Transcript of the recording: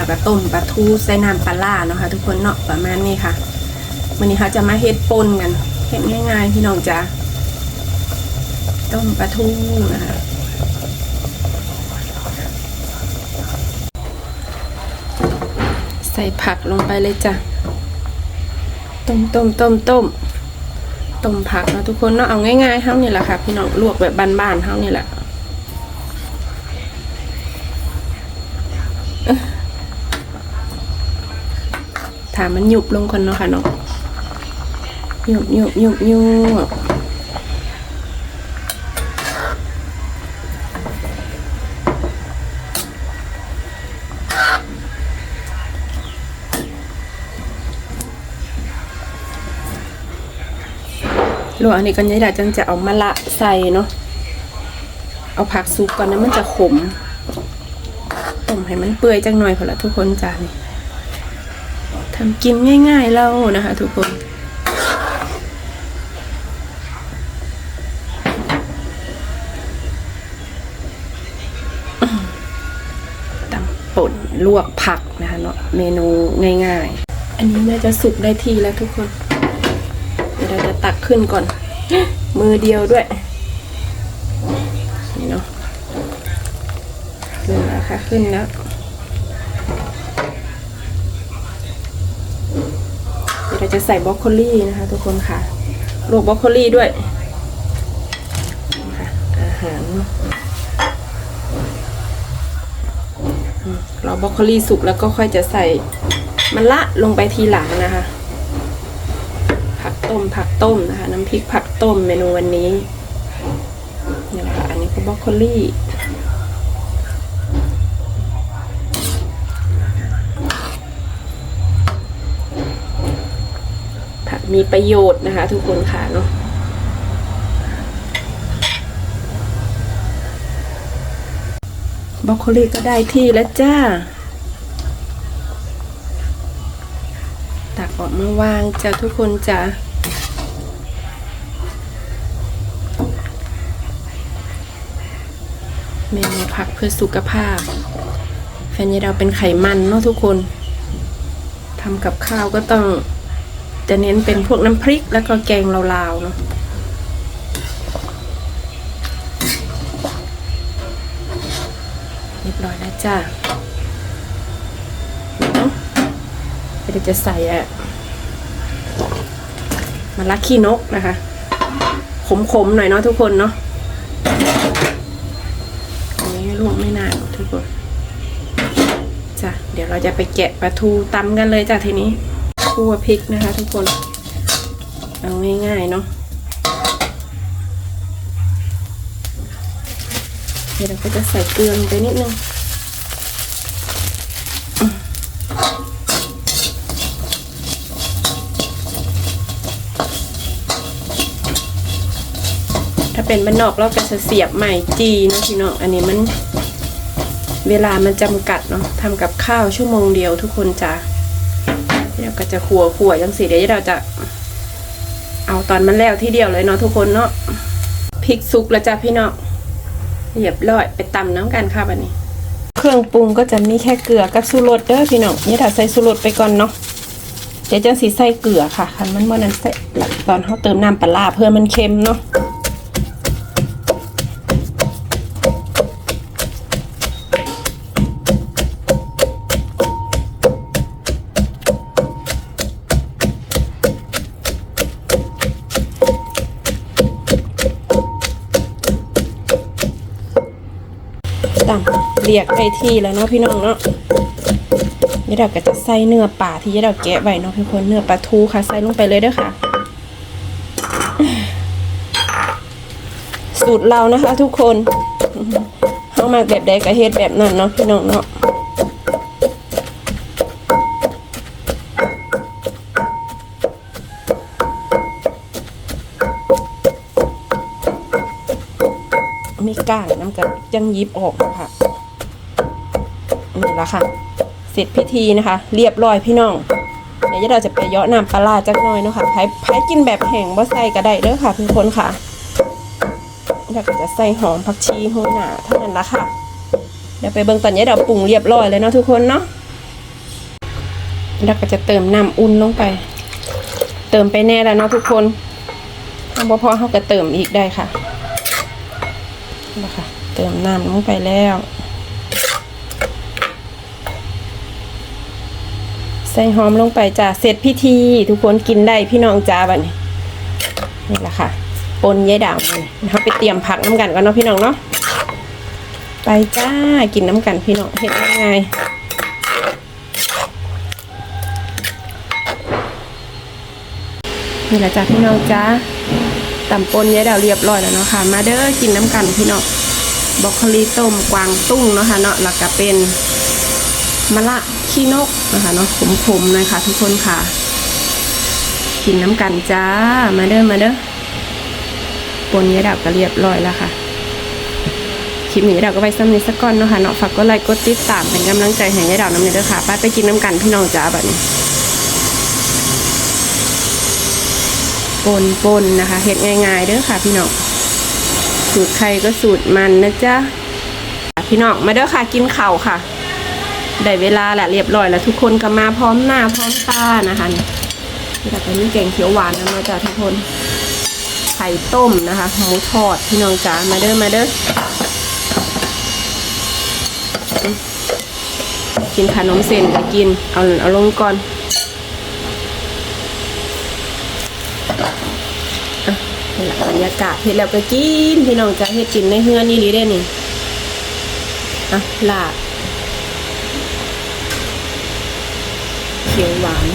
เราก็ต้มปลาทูใส่น้ำปลาล่าเนาะค่ะทุกคนเนาะประมาณนี้ค่ะวันนี้เขาจะมาเฮ็ดปนกันเฮ็ดง่ายๆพี่น้องจ้าต้มปลาทูนะคะใส่ผักลงไปเลยจ้ะต้มต้มต้มต้มต้มผักเนาะทุกคนเนาะเอาง่ายๆเท่านี้แหละค่ะ พี่น้องลวกแบบบ้านๆเท่านี้แหละามันหยุบลงคนเนาะค่ะเนาะหยุบหยุบหยุบหยุบลวกอันนี้ก็ยายดาจังจะเอามาละใส่เนาะ เอาผักสุกก่อนนะมันจะขมต้มให้มันเปื่อยจังหน่อยพอละทุกคนจ้านี่ ทำกินง่ายๆเรานะคะทุกคนตำป่นลวกผักนะคะเนาะเมนูง่ายๆ อันนี้น่าจะสุกได้ทีแล้วทุกคน เดี๋ยวเราจะตักขึ้นก่อน มือเดียวด้วย นี่เนาะขึ้นแล้วค่ะขึ้นแล้ว เดี๋ยวเรา จะใส่บรอกโคลี่นะคะ ทุกคนค่ะลวกบรอกโคลี่ด้วยอาหารรอบรอกโคลี่สุกแล้วก็ค่อยจะใส่มันละลงไปทีหลังนะคะ ผักต้มผักต้มนะคะ น้ำพริกผักต้มเมนูวันนี้นี่แหละค่ะอันนี้ก็บรอกโคลี่ มีประโยชน์นะคะ ทุกคนค่ะเนาะบรอกโคลีก็ได้ที่แล้วจ้า ตักออกมาวางจ้าทุกคนจ้าเมนูผักเพื่อสุขภาพ แฟนยาเราเป็นไขมันเนาะทุกคนทำกับข้าวก็ต้อง จะเน้นเป็นพวกน้ำพริกแล้วก็แกงลาวๆเนาะเรียบร้อยแล้วจ้าเนาะเดี๋ยวจะใส่อะมาลักขี้นกนะคะ ขมๆหน่อยเนาะทุกคนเนาะอันนี้ลวกไม่นานทุกคนจ้ะเดี๋ยวเราจะไปแกะปลาทูตำกันเลยจ้ะทีนี้ คั่วพริกนะคะทุกคน เอาง่ายๆเนาะเดี๋ยวเราก็จะใส่เกลือลงไปนิดนึงถ้าเป็นบ้านนอกเราก็จะเสียบใหม่จีเนาะพี่น้องอันนี้มันเวลามันจำกัดเนาะทำกับข้าวชั่วโมงเดียวทุกคนจ้ะ เดี๋ยวก็จะขัวขัวยังสีเดี๋ยวเราจะ เอาตอนมันแล้วที่เดียวเลยเนาะทุกคนเนาะพริกสุกแล้วจ้ะพี่เนาะเรียบร้อยไปตำน้ำกันค่ะวันนี้ เครื่องปรุงก็จะมีแค่เกลือกับสูรสเด้อพี่น้องนี่ถ้าใส่สูรสไปก่อนเนาะเดี๋ยวจังสีใส่เกลือค่ะคันมันเมื่อนั้นใส่ตอนเขาเติมน้ำปลาเพื่อมันเค็มเนาะ ตำเรียกได้ที่แล้วเนาะพี่น้องเนาะนี่เราก็จะใส่เนื้อปลาที่เราแกะไว้เนาะทุกคนเนื้อปลาทูค่ะใส่ลงไปเลยเด้อค่ะ สูตรเรานะคะ ทุกคนเฮามาแบบใดก็เฮ็ดแบบนั้นเนาะพี่น้องเนาะ มีก้างน้ำกับยังยิบออกค่ะนี่ละค่ะ เสร็จพิธีนะคะ เรียบร้อยพี่น้องเดี๋ยวเราจะไปเยาะน้ำปลาร้าจักหน่อยเนาะค่ะไผ่ไผ่กินแบบแห้งบ่ใส่ก็ได้เด้อค่ะทุกคนค่ะแล้วก็จะใส่หอมผักชีโหยหนาเท่านั้นละค่ะ เดี๋ยวไปเบิ่งตอนนี้เราปรุงเรียบร้อยเลยเนาะทุกคนเนาะแล้วก็จะเติมน้ำอุ่นลงไป เติมไปแน่แล้วเนาะทุกคนถ้าบ่พอเขาก็เติมอีกได้ค่ะ นะคะ เติมน้ำลงไปแล้วใส่หอมลงไปจ้าเสร็จพิธี ทุกคนกินได้พี่น้องจ้าบัดนี้นี่แหละค่ะปนยายดาวมันเขาไปเตรียมผักน้ำกันก่อนเนาะพี่น้องเนาะไปจ้ากินน้ำกันพี่น้องเห็นยังไงนี่แหละจ้าพี่น้องจ้า ตำปนยายดาวเรียบร้อยแล้วเนาะค่ะมาเด้อกินน้ำกันพี่น้องบอกโคลีต้มกวางตุ้งเนาะค่ะเนาะแล้วก็เป็นมะละขี้นกนะคะเนาะขมๆหน่อยค่ะ ทุกคนค่ะ กินน้ำกันจ้ามาเด้อมาเด้อปนยายดาวก็เรียบร้อยแล้วค่ะคลิปนี้ยายดาวก็ไปซ้ำนี้สักก้อนเนาะค่ะเนาะฝากกดไลค์กดติดตามเป็นกำลังใจให้ยายดาวน้ำเนยเด้อค่ะไปไปกินน้ำกันพี่น้องจ้าแบบนี้ ปนปนนะคะเห็ดง่ายๆเด้อค่ะพี่น้องสูตรใครก็สูตรมันนะจ๊ะพี่น้องมาเด้อค่ะกินข้าวค่ะได้เวลาแหละเรียบร้อยแล้วทุกคนก็มาพร้อมหน้าพร้อมตานะคะนี่แต่ตอนนี้แกงเขียวหวานนะมาจ้ะทุกคนไข่ต้มนะคะหมูทอดพี่น้องจ๋ามาเด้อมาเด้อกินขนมเส้นก็กินเอาเอาลงก่อนอะนี่แหละ บรรยากาศเห็ดแล้วก็กินพี่น้องจะเห็ดกินในเฮือนนี่ดีได้นี่อะลาบเขียวหวาน